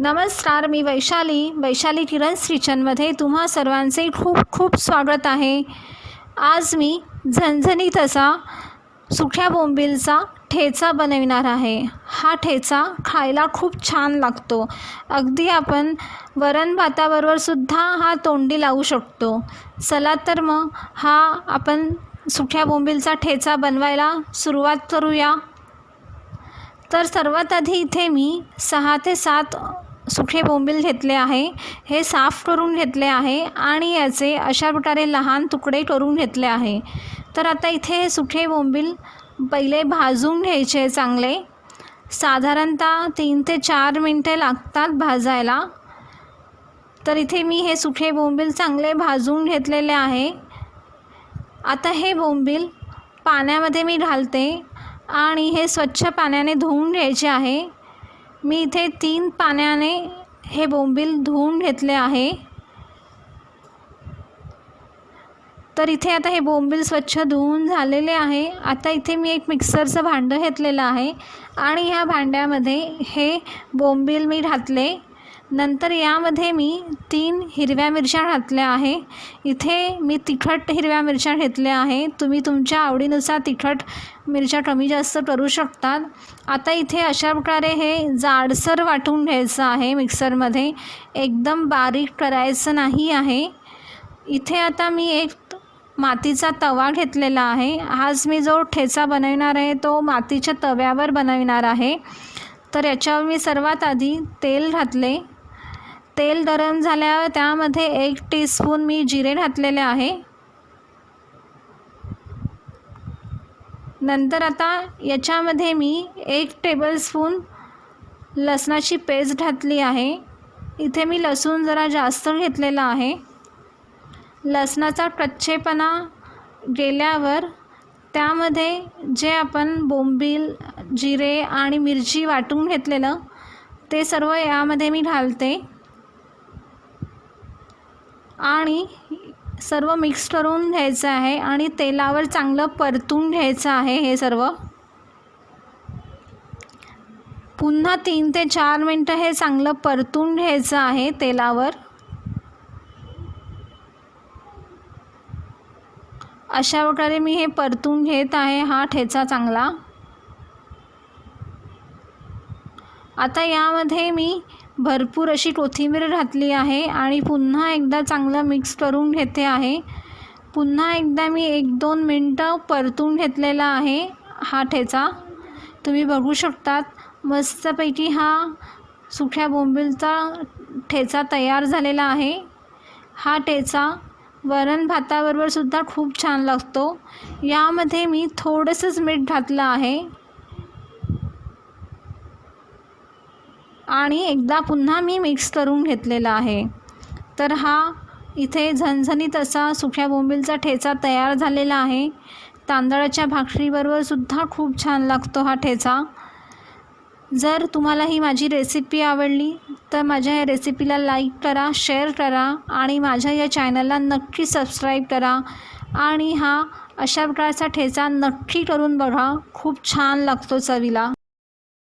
नमस्कार मी वैशाली. वैशाली किरण किचनमध्ये तुम्हा सर्वांचे खूप खूप स्वागत आहे. आज मी झणझणीत असा सुख्या बोंबिलचा ठेचा बनविणार आहे. हा ठेचा खायला खूप छान लागतो. अगदी आपण वरण भाताबरोबर सुद्धा हा तोंडी लावू शकतो. चला तर मग हा आपण सुख्या बोंबिलचा ठेचा बनवायला सुरुवात करूया. तर सर्वात आधी इथे मी सहा ते सात सुखे बोंबील घेतले आहे. हे साफ करून घेतले आहे आणि याचे अशा प्रकारे लहान तुकडे करून घेतले आहे. तर आता इथे हे सुखे बोंबील पहिले भाजून घ्यायचे चांगले. साधारणतः तीन ते चार मिनटे लागतात भाजायला. तर इथे मी हे सुखे बोंबील चांगले भाजून घेतलेले आहे. आता हे बोंबील पाण्यामध्ये मी घालते आणि हे स्वच्छ पाण्याने धुवून घ्यायचे आहे. मी इथे तीन पाण्याने हे बोंबील धुवून घेतले आहे. तर इथे आता हे बोंबील स्वच्छ धुवून झालेले आहे. आता इथे मी एक मिक्सरचं भांडं घेतलेलं आहे आणि ह्या भांड्यामध्ये हे बोंबील मी घातले. नंतर यामध्ये मी तीन हिरव्या मिरच्या घातल्या आहे. इथे मी तिखट हिरव्या मिरच्या घेतल्या आहे. तुम्ही तुमच्या आवडीनुसार तिखट मिरच्या कमी जास्त करू शकतात. आता इथे अशा प्रकारे हे जाडसर वाटून घ्यायचं आहे मिक्सरमध्ये. एकदम बारीक करायचं नाही आहे. इथे आता मी एक मातीचा तवा घेतलेला आहे. आज मी जो ठेचा बनवणार आहे तो मातीच्या तव्यावर बनवणार आहे. तर याच्यावर मी सर्वात आधी तेल घातले. तेल गरम झाल्यावर त्यामध्ये एक टीस्पून मी जिरे घातलेले आहे. नंतर आता याच्यामध्ये मी एक टेबलस्पून लसणाची पेस्ट घातली आहे. इथे मी लसूण जरा जास्त घेतलेला आहे. लसणाचा कच्चेपणा गेल्यावर त्यामध्ये जे आपण बोंबील जिरे आणि मिरची वाटून घेतलेलं ते सर्व यामध्ये मी घालते. आणि सर्व मिक्स करून घ्यायचं आहे आणि तेलावर चांगलं परतून घ्यायचं आहे हे सर्व. पुन्हा तीन ते चार मिनटं हे चांगलं परतून घ्यायचं आहे तेलावर. अशा प्रकारे मी हे परतून घेत आहे हा ठेचा चांगला. आता यामध्ये मी भरपूर अशी कोथिंबीर घातली आहे आणि पुन्हा एकदा चांगलं मिक्स करून घेते आहे. पुन्हा एकदा मी एक दोन मिनटं परतून घेतलेला आहे हा ठेचा. तुम्ही बघू शकतात मस्तपैकी हा सुख्या बोंबिलचा ठेचा तयार झालेला आहे. हा ठेचा वरण भाताबरोबर सुद्धा खूप छान लागतो. यामध्ये मी थोडंसंच मीठ घातलं आहे. आणि एकदा पुन्हा मी मिक्स करून घेतलेला आहे. तर हा इथे झणझणीत असा सुख्या बोंबिलचा ठेचा तयार झालेला आहे. तांदळाच्या भाकरीबरोबर सुद्धा खूप छान लागतो हा ठेचा. जर तुम्हाला ही माझी रेसिपी आवडली तर माझ्या या रेसिपीला लाईक करा शेअर करा आणि माझ्या या चॅनलला नक्की सबस्क्राईब करा आणि हा अशा प्रकारचा ठेचा नक्की करून बघा. खूप छान लागतो चवीला.